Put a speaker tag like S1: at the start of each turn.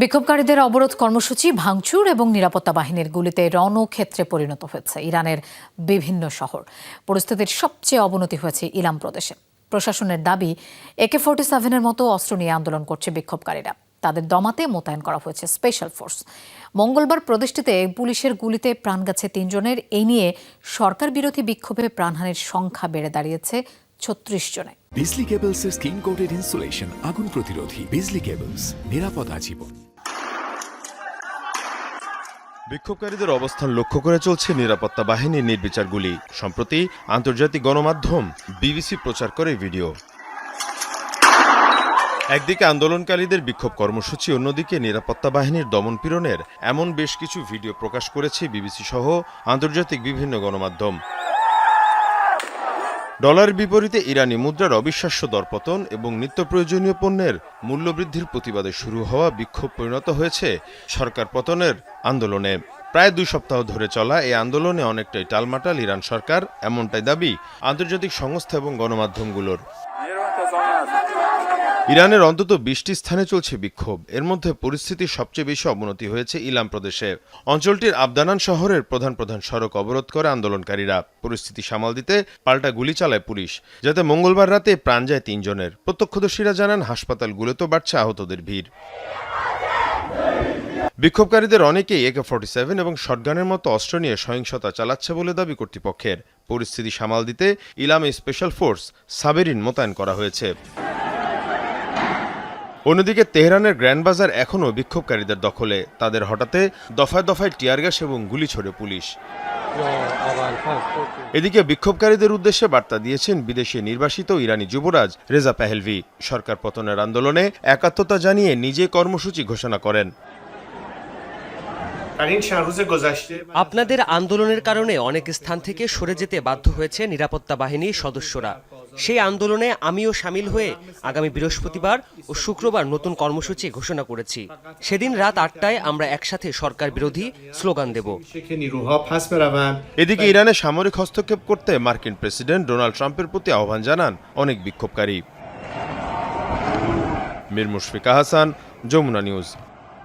S1: বিক্ষোভকারীদের অবরোধ কর্মসূচি ভাঙচুর এবং নিরাপত্তা বাহিনীর গুলিতে রণক্ষেত্রে পরিণত হয়েছে ইরানের বিভিন্ন শহর। পরিস্থিতির সবচেয়ে অবনতি হয়েছে ইলাম প্রদেশে। প্রশাসনের দাবি একে ফোর্টি সেভেনের মতো অস্ত্র নিয়ে আন্দোলন করছে বিক্ষোভকারীরা। তাদের দমাতে মোতায়েন করা হয়েছে স্পেশাল ফোর্স। মঙ্গলবার প্রদেশটিতে পুলিশের গুলিতে প্রাণ গেছে তিনজনের। এই নিয়ে সরকার বিরোধী বিক্ষোভে প্রাণহানির সংখ্যা বেড়ে দাঁড়িয়েছে ছত্রিশ জনে।
S2: Bijli cables skin coated insulation, আগুন প্রতিরোধী বিজলি কেবলস, নিরাপদ আজীবন।
S3: বিক্ষোভকারীদের অবস্থান লক্ষ্য করে চলছে নিরাপত্তা বাহিনীর নির্বিচার গুলি সম্প্রতি আন্তর্জাতিক গণমাধ্যম বিবিসি প্রচার করে ভিডিও। একদিকে আন্দোলনকারীদের বিক্ষোভ কর্মসূচি, অন্যদিকে নিরাপত্তা বাহিনীর দমনপীড়নের এমন বেশ কিছু ভিডিও প্রকাশ করেছে বিবিসি সহ আন্তর্জাতিক বিভিন্ন গণমাধ্যম। ডলারের বিপরীতে ইরানি মুদ্রার অবিশ্বাস্য দরপতন এবং নিত্য প্রয়োজনীয় পণ্যের মূল্যবৃদ্ধির প্রতিবাদে শুরু হওয়া বিক্ষোভ পরিণত হয়েছে সরকার পতনের আন্দোলনে। প্রায় দুই সপ্তাহ ধরে চলা এই আন্দোলনে অনেকটাই টালমাটাল ইরান সরকার, এমনটাই দাবি আন্তর্জাতিক সংস্থা এবং গণমাধ্যমগুলোর। ইরানের অন্তত বিশটি স্থানে চলছে বিক্ষোভ। এর মধ্যে পরিস্থিতির সবচেয়ে বেশি অবনতি হয়েছে ইলাম প্রদেশে। অঞ্চলটির আবদানান শহরের প্রধান প্রধান সড়ক অবরোধ করে আন্দোলনকারীরা। পরিস্থিতি সামাল দিতে পাল্টা গুলি চালায় পুলিশ, যাতে মঙ্গলবার রাতে প্রাণ যায় তিনজনের। প্রত্যক্ষদর্শীরা জানান, হাসপাতালগুলোতেও বাড়ছে আহতদের ভিড়। বিক্ষোভকারীদের অনেকেই একে ফর্টি সেভেন এবং শটগানের মতো অস্ত্র নিয়ে সহিংসতা চালাচ্ছে বলে দাবি কর্তৃপক্ষের। পরিস্থিতি সামাল দিতে ইলামে স্পেশাল ফোর্স সাবেরিন মোতায়েন করা হয়েছে। অন্যদিকে তেহরানের গ্র্যান্ড বাজার এখনও বিক্ষোভকারীদের দখলে। তাদের হঠাতে দফায় দফায় টিয়ার গ্যাস এবং গুলি ছোড়ে পুলিশ। এদিকে বিক্ষোভকারীদের উদ্দেশ্যে বার্তা দিয়েছেন বিদেশে নির্বাসিত ইরানি যুবরাজ রেজা পেহেলভি। সরকার পতনের আন্দোলনে একাত্মতা জানিয়ে নিজে কর্মসূচি ঘোষণা করেন।
S4: আপনাদের আন্দোলনের কারণে অনেক স্থান থেকে সরে যেতে বাধ্য হয়েছে নিরাপত্তা বাহিনীর সদস্যরা। সেই আন্দোলনে আমিও সামিল হয়ে আগামী বৃহস্পতিবার ও শুক্রবার নতুন কর্মসূচি ঘোষণা করেছি। সেদিন রাত আটটায় আমরা একসাথে সরকার বিরোধী স্লোগান দেব।
S3: এদিকে ইরানে সামরিক হস্তক্ষেপ করতে মার্কিন প্রেসিডেন্ট ডোনাল্ড ট্রাম্পের প্রতি আহ্বান জানান অনেক বিক্ষোভকারী। মির মুশফিকা হাসান যমুনা নিউজ।